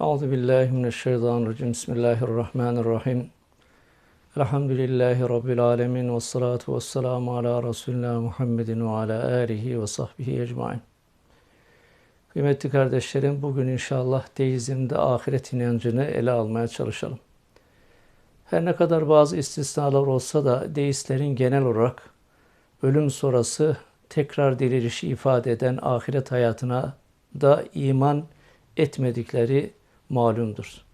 Euzu billahi mineşşeytanirracim. Bismillahirrahmanirrahim. Elhamdülillahi rabbil alamin ve salatu vesselamu ala Resulina Muhammedin ve ala alihi ve sahbihi ecmaîn. Kıymetli kardeşlerim, bugün inşallah deizmde ahiret inancını ele almaya çalışalım. Her ne kadar bazı istisnalar olsa da deistlerin genel olarak ölüm sonrası tekrar dirilişi ifade eden ahiret hayatına da iman etmedikleri malumdur.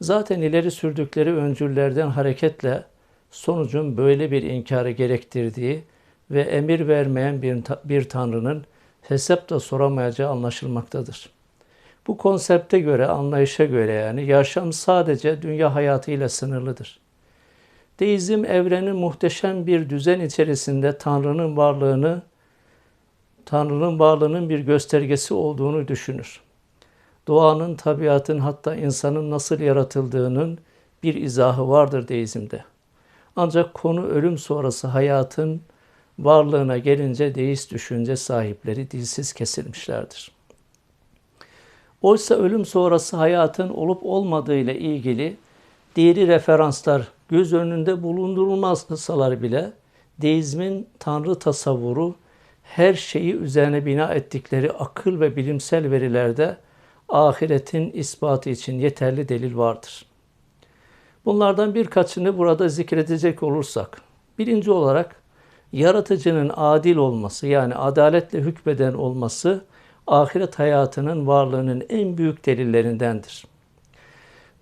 Zaten ileri sürdükleri öncüllerden hareketle sonucun böyle bir inkarı gerektirdiği ve emir vermeyen bir, bir tanrının hesap da soramayacağı anlaşılmaktadır. Bu konsepte göre, anlayışa göre yani yaşam sadece dünya hayatıyla sınırlıdır. Deizm evrenin muhteşem bir düzen içerisinde Tanrı'nın varlığını Tanrı'nın varlığının bir göstergesi olduğunu düşünür. Doğanın, tabiatın hatta insanın nasıl yaratıldığının bir izahı vardır deizmde. Ancak konu ölüm sonrası hayatın varlığına gelince deist düşünce sahipleri dilsiz kesilmişlerdir. Oysa ölüm sonrası hayatın olup olmadığı ile ilgili diğeri referanslar göz önünde bulundurulmazsalar bile deizmin tanrı tasavvuru her şeyi üzerine bina ettikleri akıl ve bilimsel verilerde ahiretin ispatı için yeterli delil vardır. Bunlardan birkaçını burada zikredecek olursak, birinci olarak yaratıcının adil olması yani adaletle hükmeden olması ahiret hayatının varlığının en büyük delillerindendir.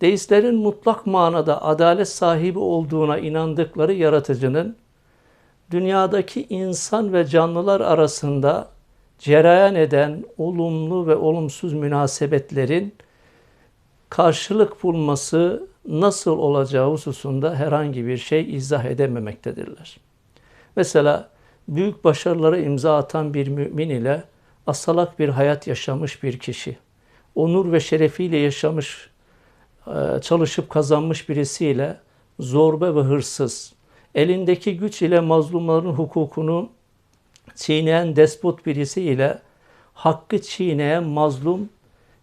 Deistlerin mutlak manada adalet sahibi olduğuna inandıkları yaratıcının dünyadaki insan ve canlılar arasında cereyan eden olumlu ve olumsuz münasebetlerin karşılık bulması nasıl olacağı hususunda herhangi bir şey izah edememektedirler. Mesela büyük başarılara imza atan bir mümin ile asalak bir hayat yaşamış bir kişi, onur ve şerefiyle yaşamış, e, çalışıp kazanmış birisiyle zorba ve hırsız, elindeki güç ile mazlumların hukukunu çiğneyen despot birisi ile hakkı çiğneyen mazlum,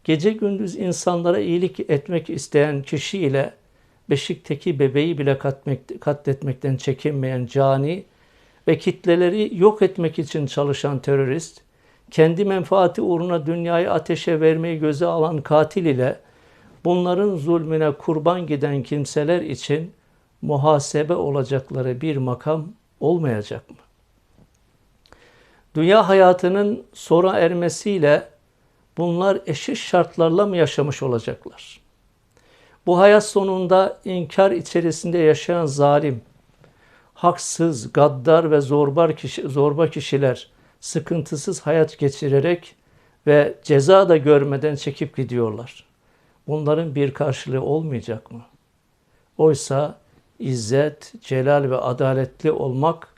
gece gündüz insanlara iyilik etmek isteyen kişi ile beşikteki bebeği bile katmek, katletmekten çekinmeyen cani ve kitleleri yok etmek için çalışan terörist, kendi menfaati uğruna dünyayı ateşe vermeyi göze alan katil ile bunların zulmüne kurban giden kimseler için muhasebe olacakları bir makam olmayacak mı? Dünya hayatının sona ermesiyle bunlar eşit şartlarla mı yaşamış olacaklar? Bu hayat sonunda inkar içerisinde yaşayan zalim, haksız, gaddar ve zorbar kişi, zorba kişiler sıkıntısız hayat geçirerek ve ceza da görmeden çekip gidiyorlar. Bunların bir karşılığı olmayacak mı? Oysa izzet, celal ve adaletli olmak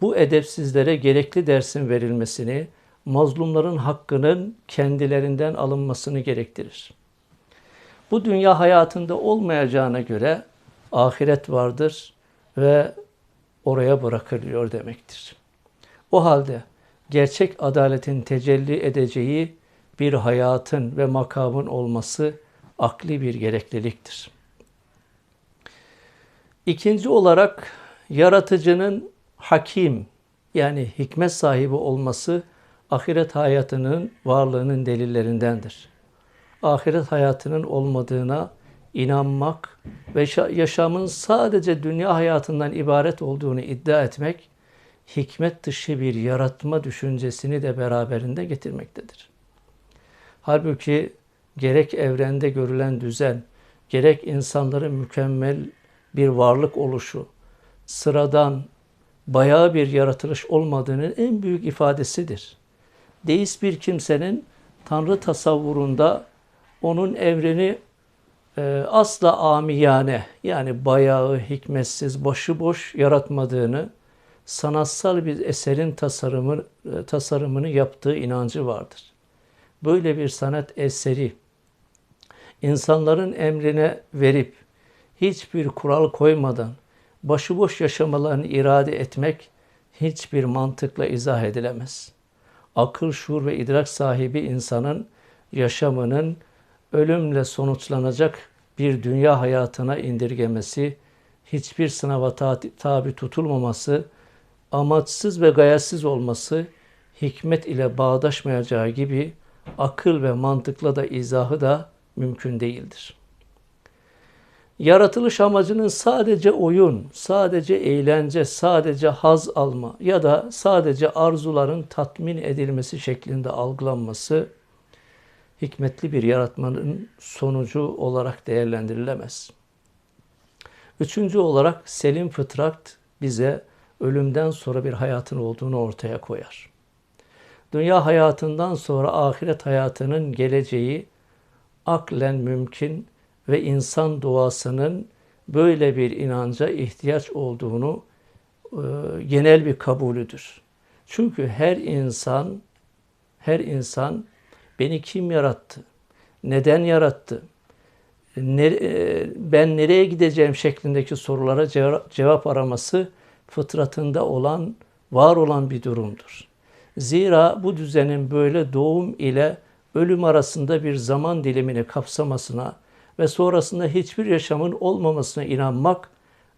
bu edepsizlere gerekli dersin verilmesini, mazlumların hakkının kendilerinden alınmasını gerektirir. Bu dünya hayatında olmayacağına göre ahiret vardır ve oraya bırakılıyor demektir. O halde gerçek adaletin tecelli edeceği bir hayatın ve makamın olması akli bir gerekliliktir. İkinci olarak yaratıcının hakim yani hikmet sahibi olması ahiret hayatının varlığının delillerindendir. Ahiret hayatının olmadığına inanmak ve yaşamın sadece dünya hayatından ibaret olduğunu iddia etmek hikmet dışı bir yaratma düşüncesini de beraberinde getirmektedir. Halbuki gerek evrende görülen düzen, gerek insanların mükemmel bir varlık oluşu, sıradan, bayağı bir yaratılış olmadığının en büyük ifadesidir. Deist bir kimsenin Tanrı tasavvurunda onun evreni e, asla amiyane yani bayağı, hikmetsiz, başıboş yaratmadığını, sanatsal bir eserin tasarımı, e, tasarımını yaptığı inancı vardır. Böyle bir sanat eseri insanların emrine verip hiçbir kural koymadan başıboş yaşamalarını irade etmek hiçbir mantıkla izah edilemez. Akıl, şuur ve idrak sahibi insanın yaşamının ölümle sonuçlanacak bir dünya hayatına indirgemesi, hiçbir sınava tabi tutulmaması, amaçsız ve gayetsiz olması, hikmet ile bağdaşmayacağı gibi akıl ve mantıkla da izahı da mümkün değildir. Yaratılış amacının sadece oyun, sadece eğlence, sadece haz alma ya da sadece arzuların tatmin edilmesi şeklinde algılanması hikmetli bir yaratmanın sonucu olarak değerlendirilemez. Üçüncü olarak selim fıtrat bize ölümden sonra bir hayatın olduğunu ortaya koyar. Dünya hayatından sonra ahiret hayatının geleceği aklen mümkün ve insan doğasının böyle bir inanca ihtiyaç olduğunu e, genel bir kabulüdür. Çünkü her insan her insan beni kim yarattı? Neden yarattı? E, ben nereye gideceğim şeklindeki sorulara cevap araması fıtratında olan, var olan bir durumdur. Zira bu düzenin böyle doğum ile ölüm arasında bir zaman dilimini kapsamasına ve sonrasında hiçbir yaşamın olmamasına inanmak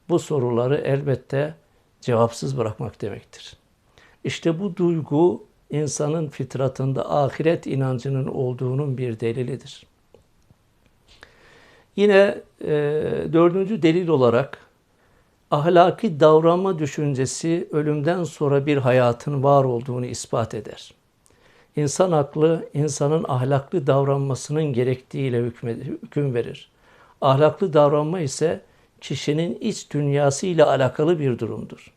bu soruları elbette cevapsız bırakmak demektir. İşte bu duygu insanın fitratında ahiret inancının olduğunun bir delilidir. Yine e, dördüncü delil olarak ahlaki davranma düşüncesi ölümden sonra bir hayatın var olduğunu ispat eder. İnsan aklı insanın ahlaklı davranmasının gerektiğiyle hüküm verir. Ahlaklı davranma ise kişinin iç dünyası ile alakalı bir durumdur.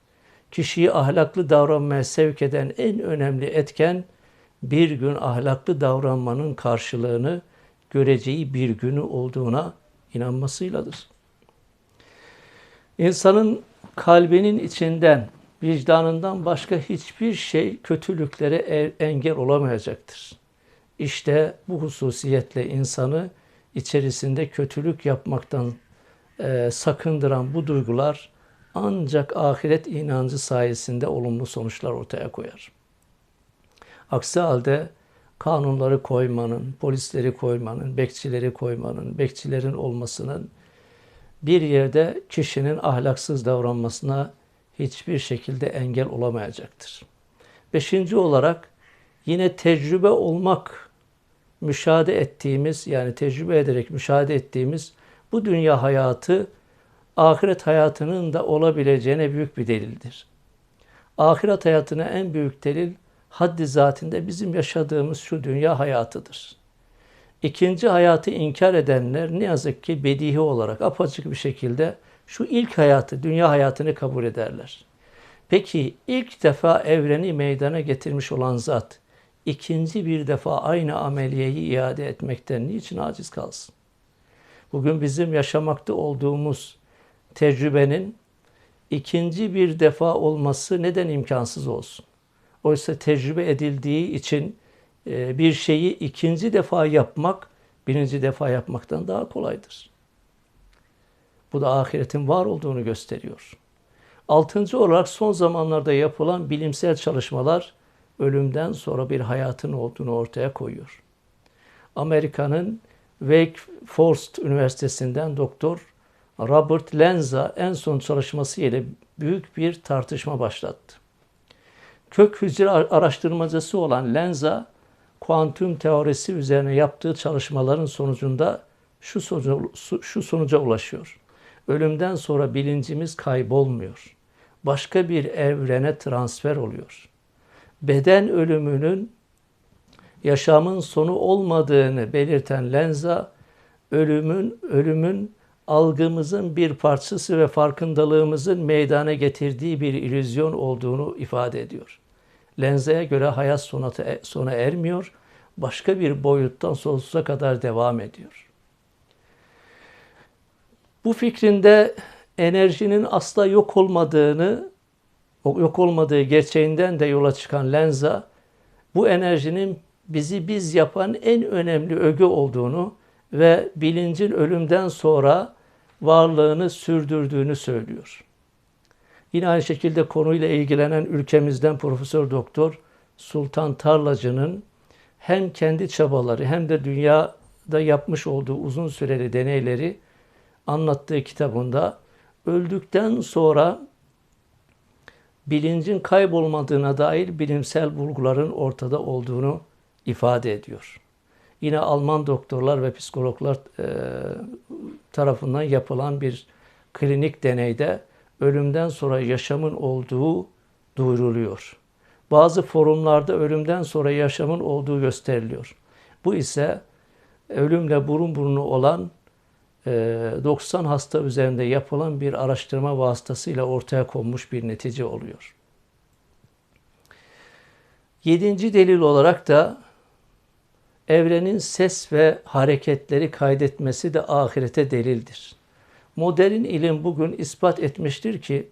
Kişiyi ahlaklı davranmaya sevk eden en önemli etken bir gün ahlaklı davranmanın karşılığını göreceği bir günü olduğuna inanmasıyladır. İnsanın kalbinin içinden vicdanından başka hiçbir şey kötülüklere er, engel olamayacaktır. İşte bu hususiyetle insanı içerisinde kötülük yapmaktan e, sakındıran bu duygular ancak ahiret inancı sayesinde olumlu sonuçlar ortaya koyar. Aksi halde kanunları koymanın, polisleri koymanın, bekçileri koymanın, bekçilerin olmasının bir yerde kişinin ahlaksız davranmasına hiçbir şekilde engel olamayacaktır. Beşinci olarak yine tecrübe olmak, müşahede ettiğimiz yani tecrübe ederek müşahede ettiğimiz bu dünya hayatı ahiret hayatının da olabileceğine büyük bir delildir. Ahiret hayatına en büyük delil haddi zatinde bizim yaşadığımız şu dünya hayatıdır. İkinci hayatı inkar edenler ne yazık ki bedihi olarak apaçık bir şekilde şu ilk hayatı, dünya hayatını kabul ederler. Peki ilk defa evreni meydana getirmiş olan zat ikinci bir defa aynı ameliyeyi iade etmekten niçin aciz kalsın? Bugün bizim yaşamakta olduğumuz tecrübenin ikinci bir defa olması neden imkansız olsun? Oysa tecrübe edildiği için e, bir şeyi ikinci defa yapmak birinci defa yapmaktan daha kolaydır. Bu da ahiretin var olduğunu gösteriyor. Altıncı olarak son zamanlarda yapılan bilimsel çalışmalar ölümden sonra bir hayatın olduğunu ortaya koyuyor. Amerika'nın Wake Forest Üniversitesi'nden doktor Robert Lenza en son çalışması ile büyük bir tartışma başlattı. Kök hücre araştırmacısı olan Lenza, kuantum teorisi üzerine yaptığı çalışmaların sonucunda şu sonuca, şu sonuca ulaşıyor. Ölümden sonra bilincimiz kaybolmuyor. Başka bir evrene transfer oluyor. Beden ölümünün yaşamın sonu olmadığını belirten Lenza, ölümün ölümün algımızın bir parçası ve farkındalığımızın meydana getirdiği bir illüzyon olduğunu ifade ediyor. Lenza'ya göre hayat sona ermiyor, başka bir boyuttan sonsuza kadar devam ediyor. Bu fikrinde enerjinin asla yok olmadığını, yok olmadığı gerçeğinden de yola çıkan Lenza, bu enerjinin bizi biz yapan en önemli öge olduğunu ve bilincin ölümden sonra varlığını sürdürdüğünü söylüyor. Yine aynı şekilde konuyla ilgilenen ülkemizden Profesör Doktor Sultan Tarlacı'nın hem kendi çabaları hem de dünya da yapmış olduğu uzun süreli deneyleri anlattığı kitabında öldükten sonra bilincin kaybolmadığına dair bilimsel bulguların ortada olduğunu ifade ediyor. Yine Alman doktorlar ve psikologlar e, tarafından yapılan bir klinik deneyde ölümden sonra yaşamın olduğu duyuruluyor. Bazı forumlarda ölümden sonra yaşamın olduğu gösteriliyor. Bu ise ölümle burun burunu olan 90 hasta üzerinde yapılan bir araştırma vasıtasıyla ortaya konmuş bir netice oluyor. Yedinci delil olarak da evrenin ses ve hareketleri kaydetmesi de ahirete delildir. Modern ilim bugün ispat etmiştir ki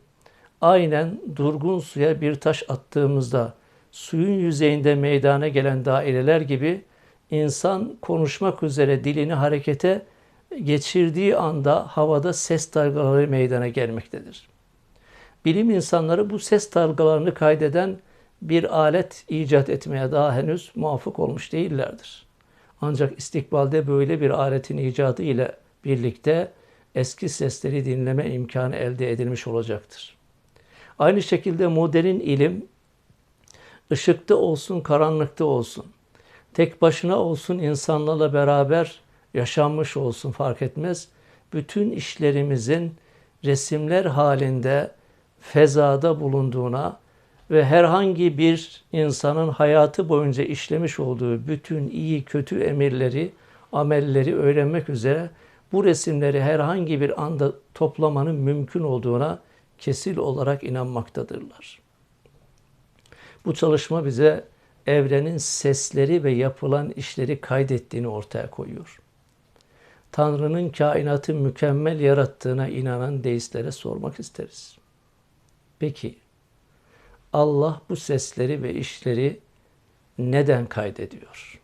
aynen durgun suya bir taş attığımızda suyun yüzeyinde meydana gelen daireler gibi insan konuşmak üzere dilini harekete geçirdiği anda havada ses dalgaları meydana gelmektedir. Bilim insanları bu ses dalgalarını kaydeden bir alet icat etmeye daha henüz muvaffak olmuş değillerdir. Ancak istikbalde böyle bir aletin icadı ile birlikte eski sesleri dinleme imkanı elde edilmiş olacaktır. Aynı şekilde modern ilim ışıkta olsun, karanlıkta olsun, tek başına olsun insanlarla beraber yaşanmış olsun fark etmez. Bütün işlerimizin resimler halinde fezada bulunduğuna ve herhangi bir insanın hayatı boyunca işlemiş olduğu bütün iyi kötü emirleri, amelleri öğrenmek üzere bu resimleri herhangi bir anda toplamanın mümkün olduğuna kesil olarak inanmaktadırlar. Bu çalışma bize evrenin sesleri ve yapılan işleri kaydettiğini ortaya koyuyor. Tanrı'nın kainatı mükemmel yarattığına inanan deistlere sormak isteriz. Peki Allah bu sesleri ve işleri neden kaydediyor?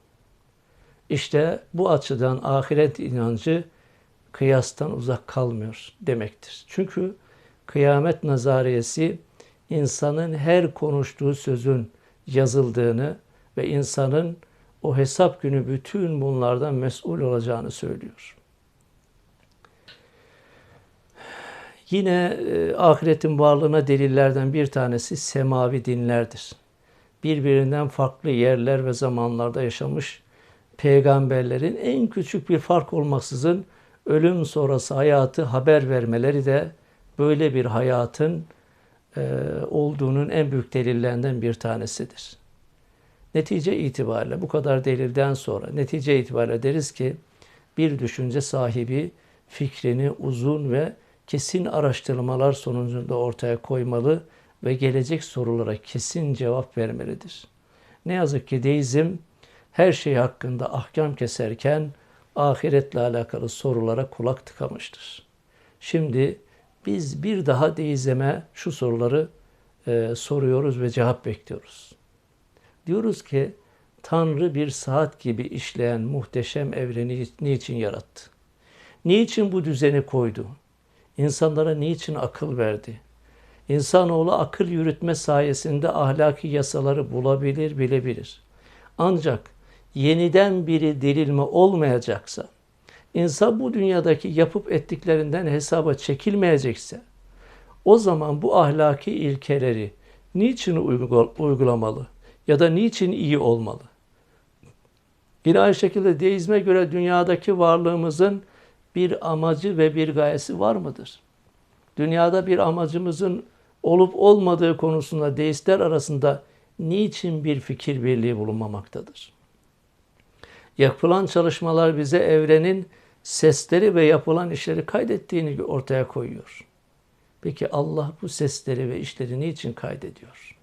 İşte bu açıdan ahiret inancı kıyastan uzak kalmıyor demektir. Çünkü kıyamet nazariyesi insanın her konuştuğu sözün yazıldığını ve insanın o hesap günü bütün bunlardan mesul olacağını söylüyor. Yine e, ahiretin varlığına delillerden bir tanesi semavi dinlerdir. Birbirinden farklı yerler ve zamanlarda yaşamış peygamberlerin en küçük bir fark olmaksızın ölüm sonrası hayatı haber vermeleri de böyle bir hayatın e, olduğunun en büyük delillerinden bir tanesidir. Netice itibariyle bu kadar delilden sonra netice itibariyle deriz ki bir düşünce sahibi fikrini uzun ve kesin araştırmalar sonucunda ortaya koymalı ve gelecek sorulara kesin cevap vermelidir. Ne yazık ki deizm her şey hakkında ahkam keserken ahiretle alakalı sorulara kulak tıkamıştır. Şimdi biz bir daha deizme şu soruları e, soruyoruz ve cevap bekliyoruz. Diyoruz ki Tanrı bir saat gibi işleyen muhteşem evreni niçin yarattı? Niçin bu düzeni koydu? İnsanlara niçin akıl verdi? İnsanoğlu akıl yürütme sayesinde ahlaki yasaları bulabilir, bilebilir. Ancak yeniden biri dirilme olmayacaksa, insan bu dünyadaki yapıp ettiklerinden hesaba çekilmeyecekse, o zaman bu ahlaki ilkeleri niçin uygulamalı ya da niçin iyi olmalı? Yine aynı şekilde deizme göre dünyadaki varlığımızın bir amacı ve bir gayesi var mıdır? Dünyada bir amacımızın olup olmadığı konusunda deistler arasında niçin bir fikir birliği bulunmamaktadır? Yapılan çalışmalar bize evrenin sesleri ve yapılan işleri kaydettiğini ortaya koyuyor. Peki Allah bu sesleri ve işleri niçin kaydediyor?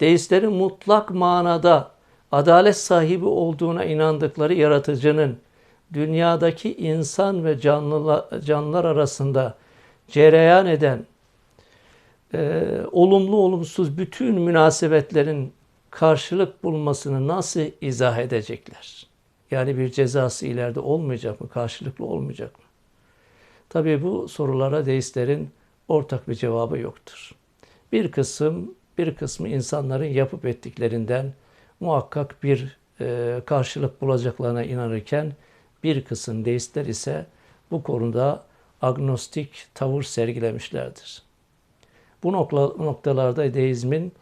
Deistlerin mutlak manada adalet sahibi olduğuna inandıkları yaratıcının dünyadaki insan ve canlılar, canlılar arasında cereyan eden e, olumlu olumsuz bütün münasebetlerin karşılık bulmasını nasıl izah edecekler? Yani bir cezası ileride olmayacak mı? Karşılıklı olmayacak mı? Tabii bu sorulara deistlerin ortak bir cevabı yoktur. Bir kısım, bir kısmı insanların yapıp ettiklerinden muhakkak bir e, karşılık bulacaklarına inanırken bir kısım deistler ise bu konuda agnostik tavır sergilemişlerdir. Bu nokta- noktalarda deizmin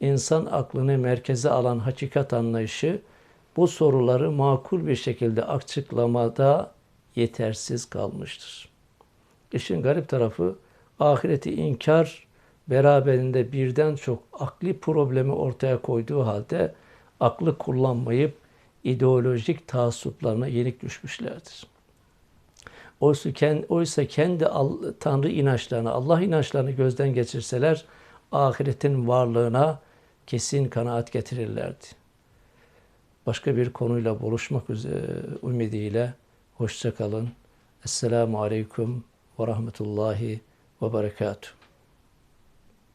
insan aklını merkeze alan hakikat anlayışı bu soruları makul bir şekilde açıklamada yetersiz kalmıştır. İşin garip tarafı ahireti inkar beraberinde birden çok akli problemi ortaya koyduğu halde aklı kullanmayıp ideolojik taassuplarına yenik düşmüşlerdir. Oysa kendi, oysa kendi Tanrı inançlarını, Allah inançlarını gözden geçirseler ahiretin varlığına kesin kanaat getirirlerdi. Başka bir konuyla buluşmak ümidiyle hoşça kalın. Esselamu Aleyküm ve Rahmetullahi ve Berekatuhu.